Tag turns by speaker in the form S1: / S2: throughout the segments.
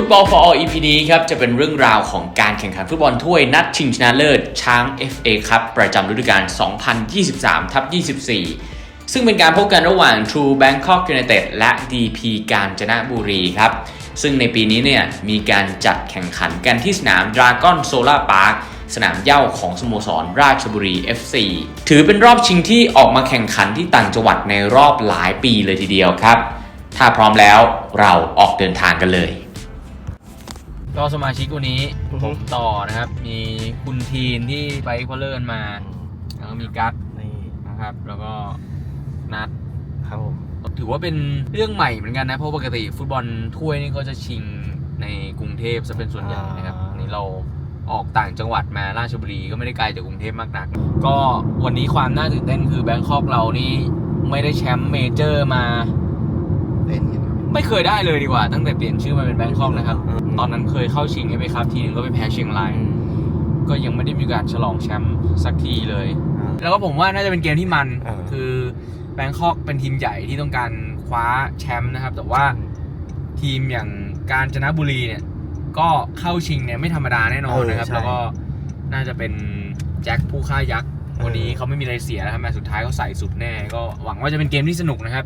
S1: ฟุตบอล for all EP นี้ครับจะเป็นเรื่องราวของการแข่งขันฟุตบอลถ้วยนัดชิงชนะเลิศ ช้าง FA ครับประจำฤดูกาล 2023ทับ24 ซึ่งเป็นการพบกันระหว่าง True Bangkok United และ DP กาญจนบุรีครับ ซึ่งในปีนี้เนี่ยมีการจัดแข่งขันกันที่สนาม Dragon Solar Park สนามเย้าของสโมสรราชบุรี FC ถือเป็นรอบชิงที่ออกมาแข่งขันที่ต่างจังหวัดในรอบหลายปีเลยทีเดียวครับ ถ้าพร้อมแล้วเราออกเดินทางกันเลย ก็สมาชิกวันนี้
S2: อือฮึ
S1: ผมต่อนะครับ มีคุณทีนที่ไปควอลเลอร์กันมา แล้วก็มีกั๊ก
S2: นี่
S1: นะครับ แล้วก็นัด
S2: ครับผม
S1: ถือว่าเป็นเรื่องใหม่เหมือนกันนะ เพราะปกติฟุตบอลถ้วยนี่ก็จะชิงในกรุงเทพซะเป็นส่วนใหญ่นะครับอันนี้เราออกต่างจังหวัดมาราชบุรีก็ไม่ได้ไกลจากกรุงเทพมากนัก ก็วันนี้ความน่าตื่นเต้นคือแบงคอกเรานี่ไม่ได้แชมป์เมเจอร์มา
S2: เล่นกัน
S1: ไม่เคยได้เลยดีกว่า ตั้งแต่เปลี่ยนชื่อมาเป็นแบงคอกนะครับ ตอนนั้นเคยเข้าชิงเอฟเอคัพทีนึงก็ไปแพ้เชียงราย ก็ยังไม่ได้มีโอกาสฉลองแชมป์สักทีเลย แล้วก็ผมว่าน่าจะเป็นเกมที่มัน
S2: อ่า
S1: คือแบงคอกเป็นทีมใหญ่ที่ต้องการคว้าแชมป์นะครับ แต่ว่าทีมอย่างกาญจนบุรีเนี่ย ก็เข้าชิงเนี่ยไม่ธรรมดาแน่นอนนะครับ
S2: เออใช่
S1: แล้วก็น่าจะเป็นแจ็คผู้ฆ่ายักษ์วันนี้เขาไม่มีอะไรเสียแล้วครับแมตช์สุดท้ายเขาใส่สุดแน่ ก็หวังว่าจะเป็นเกมที่สนุกนะครับ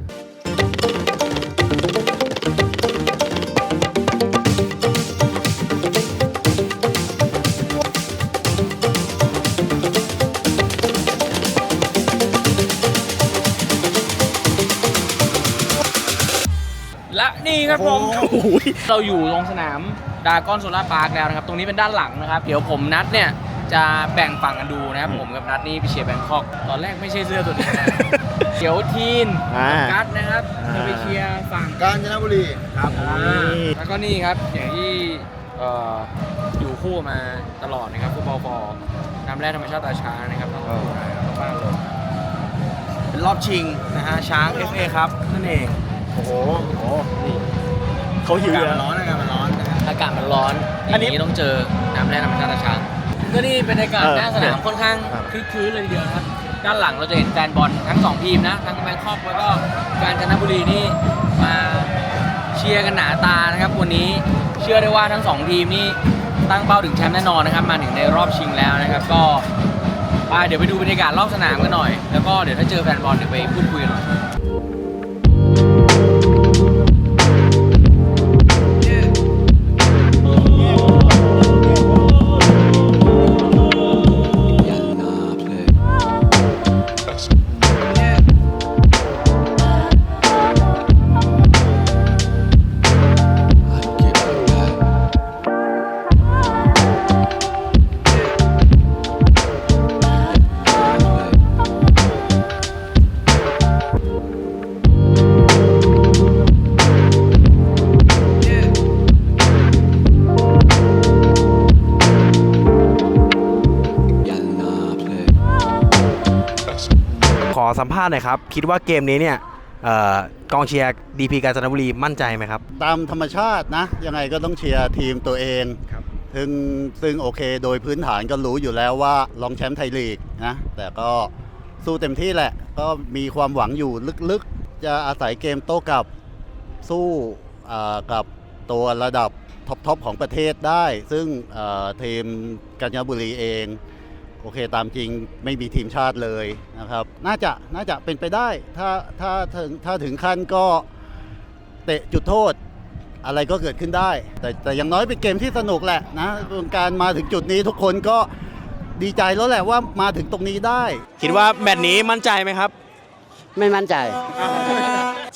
S1: ครับผม
S2: โอ้โห
S1: เราอยู่ตรงสนามดากอนโซลาร์พาร์คแล้วนะครับ ตรงนี้เป็นด้านหลังนะครับ เดี๋ยวผมนัดเนี่ยจะแบ่งฝั่งกันดูนะครับผมกับนัดนี่ไปเชียร์แบงคอก ตอนแรกไม่ใช่เสื้อตัวนี้นะเดี๋ยวทีน
S2: อ่า
S1: กัดนะครับ
S2: อ่า
S1: จะไปเชียร์ฝั่ง
S3: กาญจนบุรีครับ
S1: อ่าแล้วก็นี่ครับอย่างที่เอ่ออยู่คู่มาตลอดนะครับฟุตบอลฟอร์น้ำแร่ธรรมชาติตาช้างนะครับต้องดูนะต้องบ้านเลย
S2: เป็นรอบชิงนะฮะช้าง FA ครับนั่นเอง โอ้โหโอ้โหนี่ เขาหิว
S3: อากาศ
S2: แล้
S3: มัน
S2: ว
S3: ร้อนอากาศมันร้อนนะครับ
S1: อากาศมันร้อนอ
S2: อัน
S1: ย่าง
S2: นี้
S1: นี้ต้องเจอน้ำแร่ธรรมชาติตาช้างก็นี่เป็นบรรยากาศ
S2: เออ
S1: หน้าสนามค่อนข้าง
S2: ครับ
S1: คลึกคลื้นเลยทีเดียวนะครับด้านหลังเราจะเห็นแฟนบอลทั้งสองทีมนะทั้งแบงคอกแล้วก็กาญจนบุรีนี่มาเชียร์กันหนาตานะครับวันนี้เชื่อได้ว่าทั้งสองทีมนี่ตั้งเป้าถึงแชมป์แน่นอนนะครับมาถึงในรอบชิงแล้วนะครับก็ไปเดี๋ยวไปดูบรรยากาศรอบสนามกันหน่อย แล้วก็เดี๋ยวถ้าเจอแฟนบอลเดี๋ยวไปพูดคุยกันหน่อย
S2: ข ภาษณ์หน่อยครับ คิดว่าเกมนี้เนี่ยเอ่อกองเชียร์ DP กาญจนบุรีมั่นใจไหมครับ
S3: ตามธรรมชาตินะ ยังไงก็ต้องเชียร์ทีมตัวเอง
S2: ครับ
S3: ซึ่งซึ่งโอเคโดยพื้นฐานก็รู้อยู่แล้วว่ารองแชมป์ไทยลีกนะแต่ก็สู้เต็มที่แหละ ก็มีความหวังอยู่ลึกๆ จะอาศัยเกมโต้กลับสู้อ่ากับตัวระดับท็อปๆของประเทศได้ ซึ่งอ่าทีมกาญจนบุรีเอง โอเคตามจริงไม่มีทีมชาติเลยนะครับ น่าจะน่าจะเป็นไปได้ ถ้าถ้าถึงถ้าถึงขั้นก็เตะจุดโทษอะไรก็เกิดขึ้นได้ แต่แต่อย่างน้อยเป็นเกมที่สนุกแหละนะการมาถึงจุดนี้ทุกคนก็ดีใจแล้วแหละว่ามาถึงตรงนี้ได้
S2: คิดว่าแมตช์นี้มั่นใจไหมครับ
S4: ไม่มั่นใจ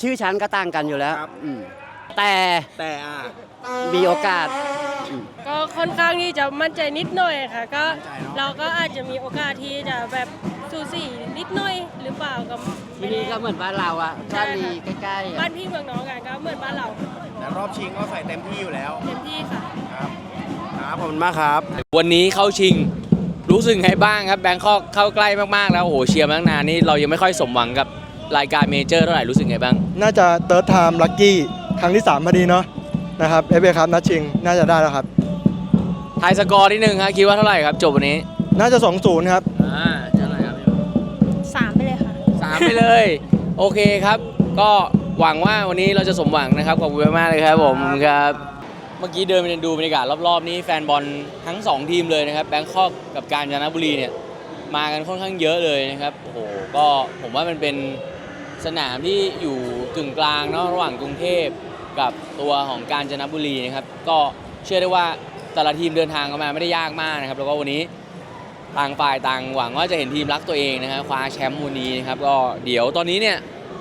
S4: ชื่อชั้นก็ต่างกันอยู่แล้ว
S2: ครับ
S4: อืมแต่
S2: แต่อ่า
S4: มีโอกาส
S5: ก็ค่อนข้างที่จะมั่นใจนิดหน่อยค่ะ ก็
S2: มั่นใจเนอะ
S5: เราก็อาจจะมีโอกาสที่จะแบบสูสีนิดหน่อยหรือเปล่าก็
S4: ที
S5: ไม่
S4: นี้
S5: แน่
S4: ก็เหมือนบ้านเราอะ
S5: ใช่
S4: บ้าน
S5: ค่ะ
S4: ดีใกล้ๆ
S5: บ้า
S4: อะ
S5: นพี่เมืองน้องกันก็เหมือนบ้านเรา
S2: แต่รอบชิงก็ใส่เต็มที่อยู่แล้ว
S5: เต็มที่ค่ะ
S2: ครับครับขอบคุณมากครับ
S1: วันนี้เข้าชิงรู้สึกไงบ้างครับแบงคอกเข้าใกล้มากๆแล้วโอ้โหเชียร์มาตั้งนานนี่เรายังไม่ค่อยสมหวังกับรายการเมเจอร์เท่าไหร่รู้สึกไงบ้าง
S6: น่าจะเติร์ดไทม์ลัคกี้ครั้งที่3พอดีเนาะ นะครับเอฟเอครับนัดชิงน่าจะได้แล้วครับ
S1: ทายสกอร์นิดนึงครับคิดว่าเท่าไหร่ครับ จบวันนี้
S6: น่าจะ 2-0 ครับ
S1: อ่าเท่าไหร่ครับ
S5: สามไปเลยค่ะ
S1: สามไปเลย โอเคครับ ก็หวังว่าวันนี้เราจะสมหวังนะครับขอบคุณมากๆเลยครับผมครับ เมื่อกี้เดินไปดูบรรยากาศรอบๆนี้แฟนบอลทั้ง2ทีมเลยนะครับแบงคอกกับกาญจนบุรีเนี่ยมากันค่อนข้างเยอะเลยนะครับโอ้โหก็ผมว่ามันเป็นสนามที่อยู่กึ่งกลางเนาะระหว่างกรุงเทพ กับตัวของกาญจนบุรีนะครับก็เชื่อได้ว่าแต่ละทีมเดินทางกันมาไม่ได้ยากมากนะครับ แล้วก็วันนี้ต่างฝ่ายต่างหวังว่าจะเห็นทีมรักตัวเองนะครับคว้าแชมป์วันนี้นะครับก็เดี๋ยวตอนนี้เนี่ย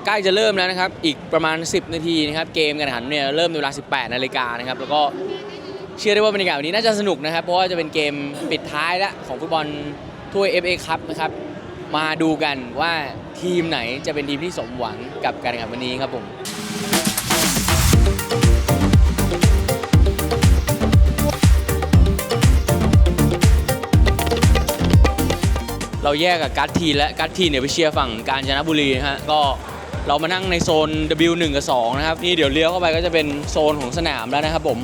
S1: ใกล้จะเริ่มแล้วนะครับ อีกประมาณ 10 นาทีนะครับเกมการแข่งขันเนี่ยเริ่มในเวลา 18 นาฬิกานะครับแล้วก็เชื่อได้ว่าบรรยากาศวันนี้น่าจะสนุกนะครับ เพราะว่าจะเป็นเกมปิดท้ายล้วของฟุตบอลถ้วย FA ครับนะครับมาดูกันว่าทีมไหนจะเป็นทีมที่สมหวังกับการแข่งขันวันนี้ครับผม เราแยกกับกัตทีและกัตทีเนี่ยไปเชียร์ฝั่งกาญจนบุรีนะฮะก็เรามานั่งในโซน W1 กับ 2 นะครับ นี่เดี๋ยวเลี้ยวเข้าไปก็จะเป็นโซนของสนามแล้วนะครับผม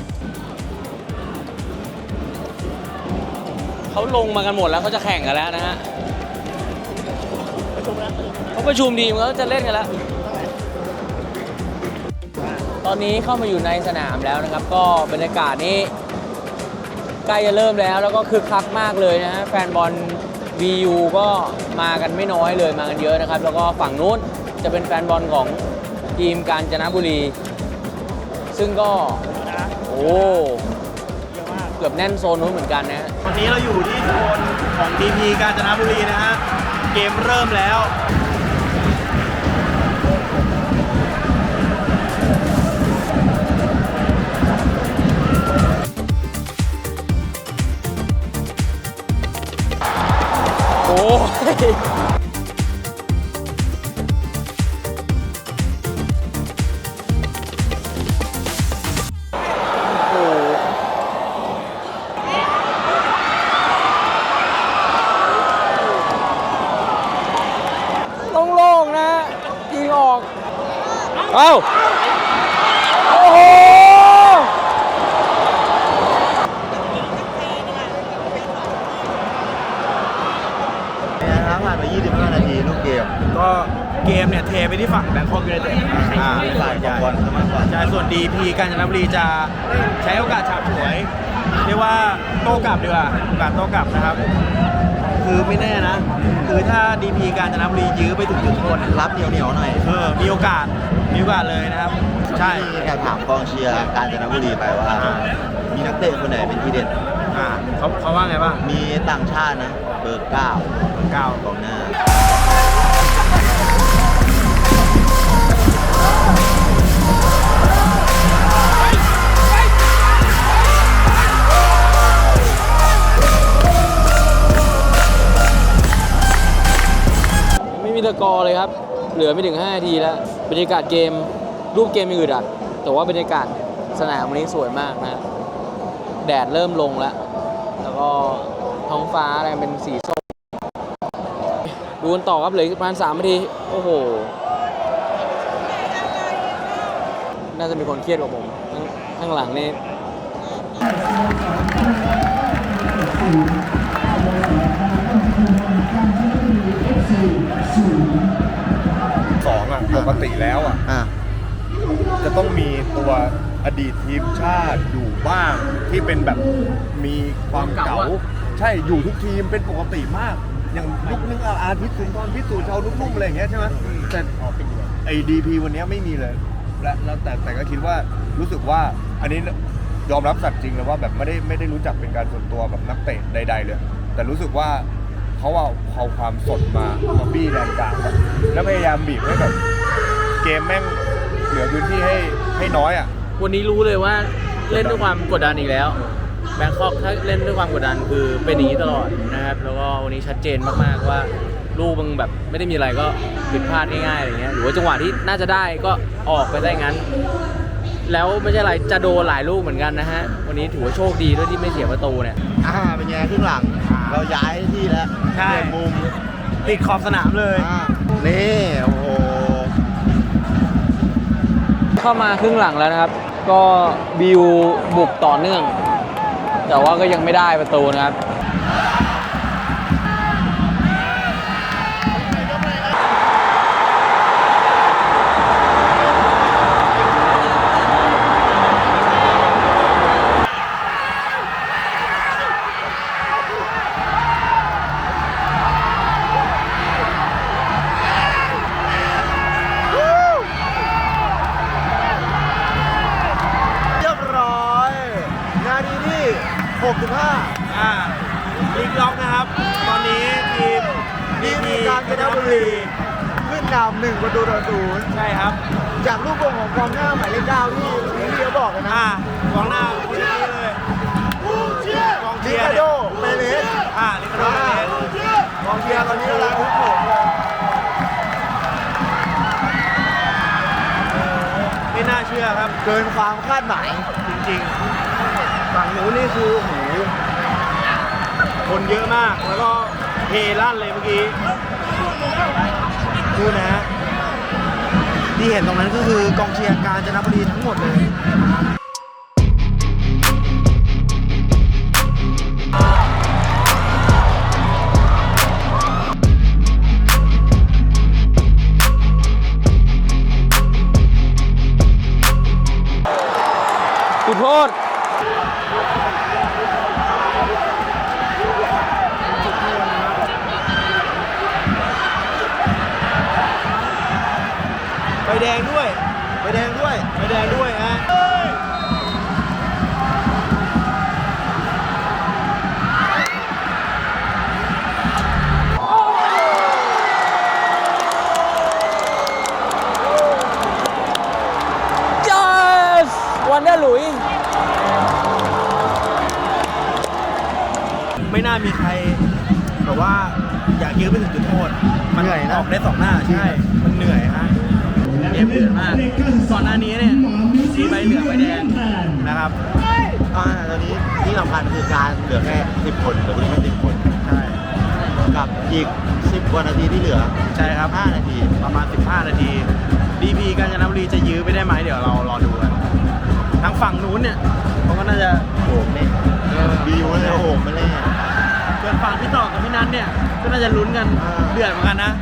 S1: เขาลงมากันหมดแล้วเขาจะแข่งกันแล้วนะฮะเขาประชุมทีมเขาจะเล่นกันแล้ว ตอนนี้เข้ามาอยู่ในสนามแล้วนะครับ ก็บรรยากาศนี้ใกล้จะเริ่มแล้วแล้วก็คึกคักมากเลยนะฮะแฟนบอล VU ก็มากันไม่น้อยเลยมากันเยอะนะครับ แล้วก็ฝั่งนู้นจะเป็นแฟนบอลของทีมกาญจนบุรี ซึ่งก็ โอ้เกือบแน่นโซนนู้นเหมือนกันนะฮะ
S2: วันนี้เราอยู่ที่โซนของ DP กาญจนบุรีนะฮะ เกมเริ่มแล้ว
S1: ย กา
S2: ญจนบุรีจะใช้โอกาสฉาบฉวย เรียกว่าโต้กลับดีกว่าโอกาสโต้กลับนะครับ คือไม่แน่นะ คือถ้า DP กาญจนบุรียื้อไปถึงจุดโทษเนี่ย
S3: รับเหนียวเหนียวๆหน่อย
S2: เออมีโอกาสมีโอกาสเลยนะครับ ใช่
S3: ที่แอบถามกองเชียร์การจนบุรีไปว่า มีนักเตะคนไหนเป็นทีเด็ด
S2: อ่าเขาเขาว่าไงบ้าง
S3: มีต่างชาตินะ เบอร์เก้า
S2: เก้า
S3: กองหน้า
S1: ไม่มีตะกอร์เลยครับ เหลือไม่ถึง5นาทีแล้ว บรรยากาศเกม รูปเกมมีอึดอัดแต่ว่าบรรยากาศสนามวันนี้สวยมากนะ แดดเริ่มลงแล้ว แล้วก็ท้องฟ้าอะไรเป็นสีส้ม ดูกันต่อครับเหลือประมาณ3นาที โอ้โห น่าจะมีคนเครียดกว่าผม ข้างข้างหลังนี่
S7: สองอะปกติแล้วอะ
S3: อะ
S7: จะต้องมีตัวอดีตทีมชาติอยู่บ้างที่เป็นแบบมีความเก่า ใช่อยู่ทุกทีมเป็นปกติมาก อย่างยุคนึงอาอาทิตย์สุนทรพิสูจน์ชาวนุ่มๆอะไรอย่างเงี้ยใช่ไหมแต่ไอ้ดีพีวันเนี้ยไม่มีเลย และแล้วแต่แต่ก็คิดว่ารู้สึกว่าอันนี้ยอมรับสัตว์จริงเลยว่าแบบไม่ได้ไม่ได้รู้จักเป็นการส่วนตัวแบบนักเตะใด ๆ เลย แต่รู้สึกว่า เขาเอาเอาความสดมามาบี้แดนกลางแล้วพยายามบีบให้แบบเกมแม่งเหลือพื้นที่ให้ให้น้อยอะ
S1: วันนี้รู้เลยว่าเล่นด้วยความกดดันอีกแล้วแบงคอกถ้าเล่นด้วยความกดดันคือเป็นอย่างนี้ตลอดนะครับ แล้วก็วันนี้ชัดเจนมากๆว่าลูกมึงแบบไม่ได้มีอะไรก็ผิดพลาดง่ายๆอะไรเงี้ยหรือว่าจังหวะที่น่าจะได้ก็ออกไปได้งั้น แล้วไม่ใช่อะไรจะโดนหลายลูกเหมือนกันนะฮะวันนี้ถือว่าโชคดีด้วยที่ไม่เสียประตูเนี่ย
S3: อ่าเป็นไงครึ่งหลัง เราย้ายที่แล้ว
S2: ใช่
S3: เปลี่ยนมุม
S2: ติดขอบสนามเลย
S3: อ่านี่โอ้โห
S1: เข้ามาครึ่งหลังแล้วนะครับ ก็บิวบุกต่อเนื่อง แต่ว่าก็ยังไม่ได้ประตูนะครับำ
S8: หนึ่งประตูต่อศูนย์
S2: ใช่ครับ
S8: จากลูกโป่งของกองหน้าหมายเลขเก้าที่ที่เดียวบอกเลยนะ
S2: อ่ากองหน้าคนนี้เลยกองเชี
S8: ลิ
S2: ยร์
S8: คา
S2: เนี่
S8: โด
S2: ย
S8: เปเรส
S2: อ่าลิคาโดเปเรส
S8: กองเชียร์ตอนนี้กำลังทุกโขงเลย
S2: ไม่น่าเชื่อครับ
S8: เกินความคาดหมาย
S2: จริงๆฝั่งนู้นนี่คือโอ้โหคนเยอะมากแล้วก็เฮลั่นเลยเมื่อกี้ ดูนะ ที่เห็นตรงนั้นก็คือกองเชียร์การจนบุรีทั้งหมดเลย ใบแดงด้วย
S8: ไปแดงด้วย
S2: ใบแดงด้วยฮะ
S1: yes วันเดอร์หลุย
S2: ไม่น่ามีใครแบบว่าอยากยื้อไปถึงจุดโทษ มัน
S8: เหนื่อยนะ
S2: ออกได้สองหน้า ใช่ มันเหนื่อยฮะ เกมเดือดมากก่อนหน้านี้เนี่ยสีใบเหลืองใบแดงนะครับ
S8: อ่าตอนนี้ที่สำคัญคือการเหลือแค่ 10 คนเหลือแค่10 คน
S2: ใช่
S8: กับอีก 10กว่านาทีที่เหลือ
S2: ใช่ครับ
S8: 5 นาที
S2: ประมาณ 15 นาที DP กาญจนบุรีจะยื้อไปได้ไหมเดี๋ยวเรารอดูกันทางฝั่งนู้นเนี่ยเขาก็น่าจะ
S8: โหมเนี่ยบิวเลยโหมมาเลย
S2: ส่วนฝั่งพี่ต่อกับพี่นัทเนี่ยก็น่าจะลุ้นกัน
S8: อ่า
S2: เดือดเหมือนกันนะ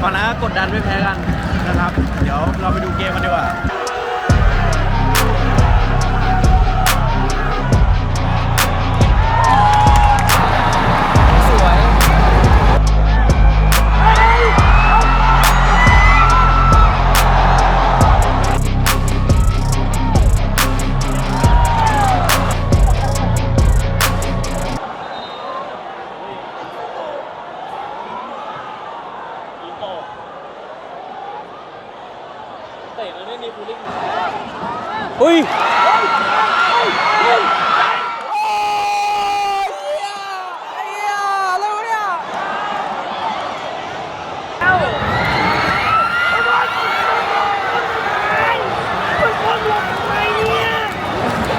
S2: ฝั่งนั้นก็กดดันไม่แพ้กัน นะครับ เดี๋ยวเราไปดูเกมกันดีกว่า
S1: อุ้ย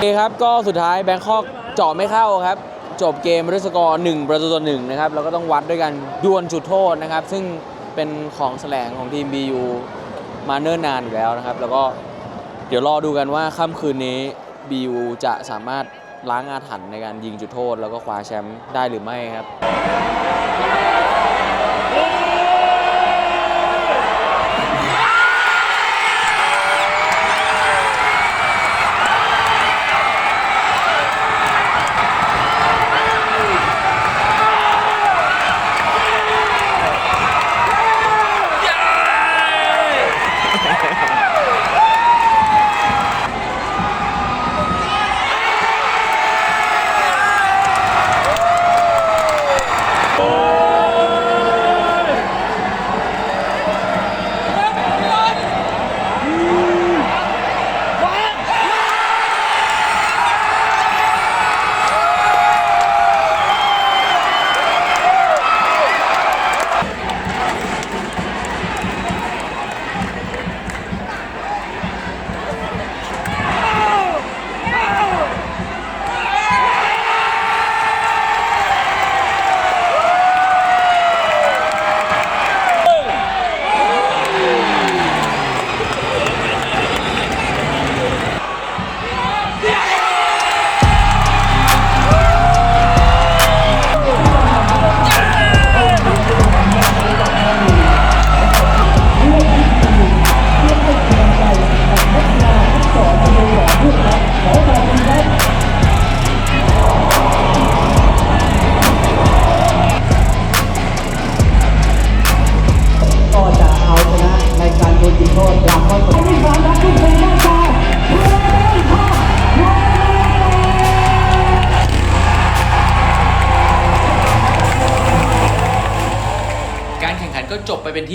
S1: คครับก็สุดท้ายแบงคอกเจาะไม่เข้าครับ จบเกมด้วยสกอร์1ประตูต่อ1นะครับแล้วก็ต้องวัดด้วยกันดวลจุดโทษนะครับ ซึ่งเป็นของแสลงของทีม BU มาเนิ่นนานอยู่แล้วนะครับ แล้วก็ เดี๋ยวรอดูกันว่าค่ำคืนนี้บิวจะสามารถล้างอาถรรพ์ในการยิงจุดโทษ แล้วก็คว้าแชมป์ได้หรือไม่ครับ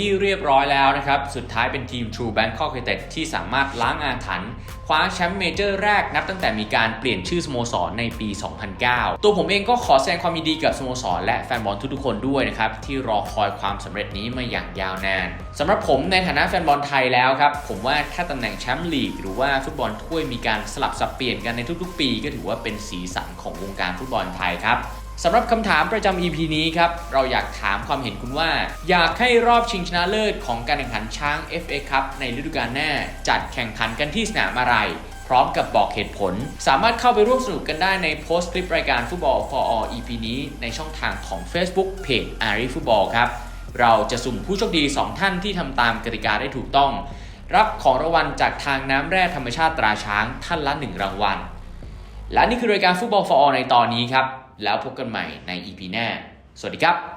S9: ที่เรียบร้อยแล้วนะครับ สุดท้ายเป็นทีม True Bangkok United ที่สามารถล้างอาถรรพ์คว้าแชมป์เมเจอร์แรกนับตั้งแต่มีการเปลี่ยนชื่อสโมสรในปี 2009 ตัวผมเองก็ขอแสดงความยินดีกับสโมสรและแฟนบอลทุกๆคนด้วยนะครับ ที่รอคอยความสำเร็จนี้มาอย่างยาวนานสำหรับผมในฐานะแฟนบอลไทยแล้วครับ ผมว่าถ้าตำแหน่งแชมป์ลีกหรือว่าฟุตบอลถ้วยมีการสลับสับเปลี่ยนกันในทุกๆ ปี ก็ถือว่าเป็นสีสันของวงการฟุตบอลไทยครับ สำหรับคำถามประจำ EP นี้ครับ เราอยากถามความเห็นคุณว่า อยากให้รอบชิงชนะเลิศของการแข่งขันช้าง FA ครับในฤดูกาลหน้า จัดแข่งขันกันที่สนามอะไร พร้อมกับบอกเหตุผล สามารถเข้าไปร่วมสนุกกันได้ในโพสต์คลิปรายการฟุตบอล for all EP นี้ในช่องทางของ Facebook เพจ a r i Football ครับ เราจะสุ่มผู้โชคดี 2 ท่านที่ทำตามกติกาได้ถูกต้อง รับของรางวัลจากทางน้ำแร่ธรรมชาติตราช้างท่านละ 1 รางวัล และนี่คือรายการฟุตบอล for all ในตอนนี้ครับ แล้วพบกันใหม่ใน EP หน้า สวัสดีครับ